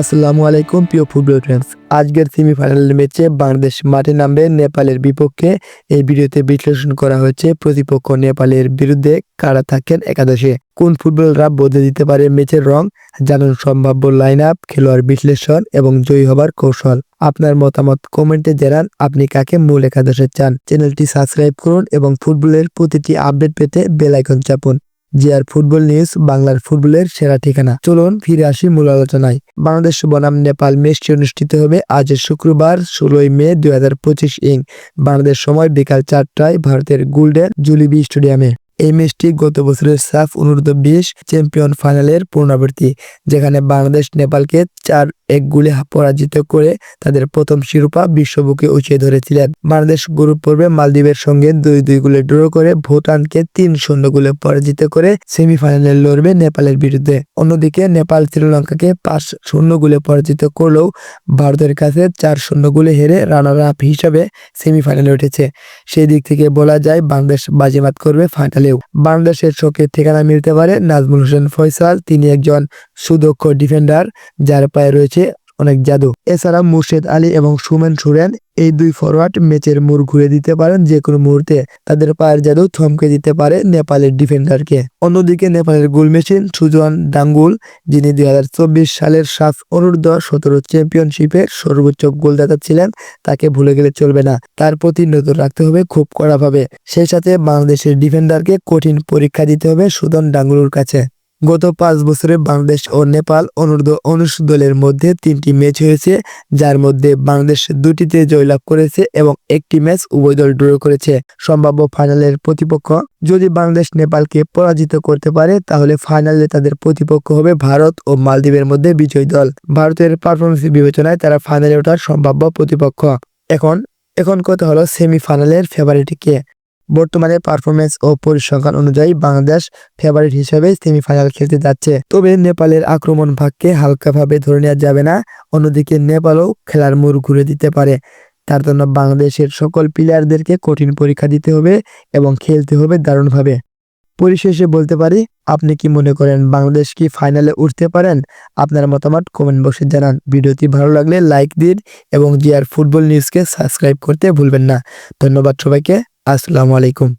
আসসালামু আলাইকুম, প্রিয় ফুটবল ফ্রেন্ডস আজকের সেমিফাইনাল ম্যাচে বাংলাদেশ মাঠে নামবে নেপালের বিপক্ষে। এই ভিডিওতে বিশ্লেষণ করা হয়েছে প্রতিপক্ষ নেপালের বিরুদ্ধে কারা থাকেন একাদশে। কোন ফুটবলাররা বদলে দিতে পারে ম্যাচের রং? জানুন সম্ভাব্য লাইন আপ খেলোয়াড় বিশ্লেষণ এবং জয়ী হবার কৌশল। আপনার মতামত কমেন্টে জানান আপনি কাকে মূল একাদশে চান। চ্যানেলটি সাবস্ক্রাইব করুন এবং ফুটবলের প্রতিটি আপডেট পেতে বেল আইকন চাপুন। জিআর ফুটবল নিউজ বাংলার ফুটবলের সেরা ঠিকানা। চলুন ফিরে আসি মূল আলোচনায়। বাংলাদেশ বনাম নেপাল ম্যাচটি অনুষ্ঠিত হবে আজ শুক্রবার, ষোলোই মে, দুই হাজার পঁচিশ ইং। বাংলাদেশ সময় বিকাল চারটায় ভারতের গোল্ডেন জুলিবি স্টেডিয়ামে। এই ম্যাচটি গত বছরের সাফ অনূর্ধ্ব বিশ চ্যাম্পিয়ন ফাইনালের পুনরাবৃত্তি, যেখানে বাংলাদেশ নেপালকে চার এক গোলে পরাজিত করে তাদের প্রথম শিরোপা বিশ্ববুকে উঁচিয়ে ধরেছিলেন। বাংলাদেশ গ্রুপ পর্বে মালদ্বীপের সঙ্গে দুই দুই গোলে ড্র করে ভুটানকে তিন শূন্য গোলে পরাজিত করে সেমিফাইনালে লড়বে নেপালের বিরুদ্ধে। অন্যদিকে নেপাল শ্রীলঙ্কাকে পাঁচ শূন্য গোলে পরাজিত করলেও ভারতের কাছে চার শূন্য গোলে হেরে রানার আপ হিসাবে সেমিফাইনালে উঠেছে। সেই দিক থেকে বলা যায়, বাংলাদেশ বাজিমাত করবে ফাইনালেও বাংলাদেশের চোখে ঠিকানা মিলতে পারে নাজমুল হোসেন ফয়সাল। তিনি একজন সুদক্ষ ডিফেন্ডার যার পায়ে রয়েছে অনেক জাদু। এছাড়া মুর্শেদ আলী এবং সুমেন সুরেন এই দুই ফরওয়ার্ড ম্যাচের মোড় ঘুরে দিতে পারেন যে কোনো মুহূর্তে। তাদের পায়ের জাদু থমকে দিতে পারে নেপালের ডিফেন্ডারকে অন্যদিকে নেপালের গোল মেশিন সুজন ডাঙ্গুল, যিনি দুই হাজার চব্বিশ সালের সাফ অনূর্ধ্ব সতেরো চ্যাম্পিয়নশিপের সর্বোচ্চ গোলদাতা ছিলেন, তাকে ভুলে গেলে চলবে না। তার প্রতি নজর রাখতে হবে খুব কড়াভাবে। সেই সাথে বাংলাদেশের ডিফেন্ডারকে কঠিন পরীক্ষা দিতে হবে সুদন ডাঙ্গুলুর কাছে। গত পাঁচ বছরে বাংলাদেশ ও নেপাল অনূর্ধ্ব উনিশ দলের মধ্যে তিনটি ম্যাচ হয়েছে, যার মধ্যে বাংলাদেশ দুটিতে জয়লাভ করেছে এবং একটি ম্যাচ উভয় দল ড্র করেছে। সম্ভাব্য ফাইনালের প্রতিপক্ষ যদি বাংলাদেশ নেপালকে পরাজিত করতে পারে, তাহলে ফাইনালে তাদের প্রতিপক্ষ হবে ভারত ও মালদ্বীপের মধ্যে বিজয়ী দল। ভারতের পারফরমেন্স বিবেচনায় তারা ফাইনালে ওঠার সম্ভাব্য প্রতিপক্ষ। এখন এখন কথা হলো সেমিফাইনালের ফেভারিট কে। বর্তমানে পারফরমেন্স ও পরিসংখ্যান অনুযায়ী বাংলাদেশ ফেভারিট হিসেবে সেমিফাইনাল খেলতে যাচ্ছে। তবে নেপালের আক্রমণ ভাগকে হালকাভাবে ধরে নেওয়া যাবে না, অন্যদিকে নেপালও খেলার মোড় ঘুরে দিতে পারে। তার জন্য বাংলাদেশের সকল প্লেয়ারদেরকে কঠিন পরীক্ষা দিতে হবে এবং খেলতে হবে দারুণভাবে। পরিশেষে বলতে পারি, আপনি কি মনে করেন বাংলাদেশ কি ফাইনালে উঠতে পারেন? আপনার মতামত কমেন্ট বক্সে জানান। ভিডিওটি ভালো লাগলে লাইক দিন এবং জিয়ার ফুটবল নিউজকে সাবস্ক্রাইব করতে ভুলবেন না। ধন্যবাদ সবাইকে। আসসালামু আলাইকুম।